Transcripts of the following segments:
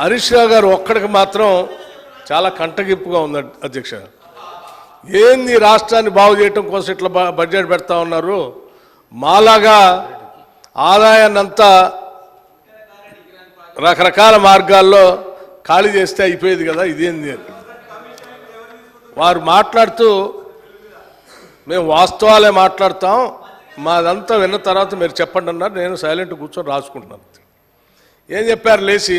హరీష్ రావు గారు ఒక్కడికి మాత్రం చాలా కంటగిప్పుగా ఉంది అధ్యక్ష. ఏంది రాష్ట్రాన్ని బాగు చేయటం కోసం ఇట్లా బడ్జెట్ పెడతా ఉన్నారు? మాలాగా ఆదాయాన్ని అంతా రకరకాల మార్గాల్లో ఖాళీ చేస్తే అయిపోయేది కదా ఇదేంది అని. వారు మాట్లాడుతూ మేము వాస్తవాలే మాట్లాడతాం మాదంతా విన్న తర్వాత మీరు చెప్పండి అన్నారు నేను సైలెంట్ కూర్చొని రాసుకుంటున్నాను. ఏం చెప్పారు లేచి?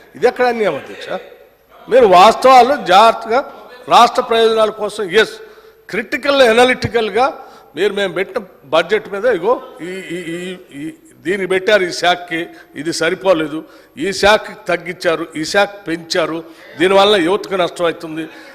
ఇది ఎక్కడ అన్యాయం అధ్యక్ష? మీరు వాస్తవాలు జాగ్రత్తగా రాష్ట్ర ప్రయోజనాల కోసం ఎస్ క్రిటికల్ ఎనాలిటికల్గా మీరు మేము పెట్టిన బడ్జెట్ మీద ఇగో ఈ ఈ- ఈ- ఈ దీన్ని పెట్టారు ఈ శాఖకి ఇది సరిపోలేదు. ఈ శాఖకి తగ్గించారు ఈ శాఖ పెంచారు. దీనివల్ల యువతకు నష్టం అవుతుంది.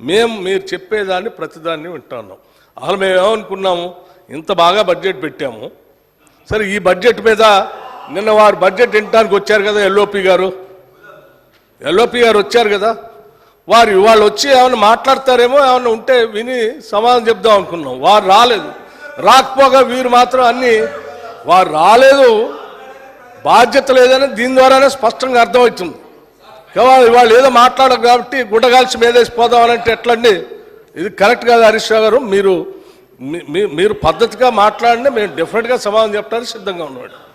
మేము మీరు చెప్పేదాన్ని ప్రతిదాన్ని వింటున్నాం అసలు మేము ఏమనుకున్నాము ఇంత బాగా బడ్జెట్ పెట్టాము. సరే ఈ బడ్జెట్ మీద నిన్న వారు బడ్జెట్ వినటానికి వచ్చారు కదా ఎల్ఓపి గారు? ఎల్ఓపి గారు వచ్చారు కదా? వారు వాళ్ళు వచ్చి ఏమైనా మాట్లాడతారేమో ఏమైనా ఉంటే విని సమాధానం చెప్దాం అనుకున్నాం. వారు రాలేదు. రాకపోగా వీరు మాత్రం అన్నీ వారు రాలేదు. బాధ్యత లేదని దీని ద్వారానే స్పష్టంగా అర్థమవుతుంది. కేవలం వాళ్ళు ఏదో మాట్లాడరు కాబట్టి గుడ్డగాల్చి మీదేసి పోదామనంటే ఎట్లండి? ఇది కరెక్ట్ కాదు హరీష్ రావు గారు. మీరు మీ- మీరు పద్ధతిగా మాట్లాడిన మేము డెఫినెట్గా సమాధానం చెప్పడానికి సిద్ధంగా ఉన్నాడు.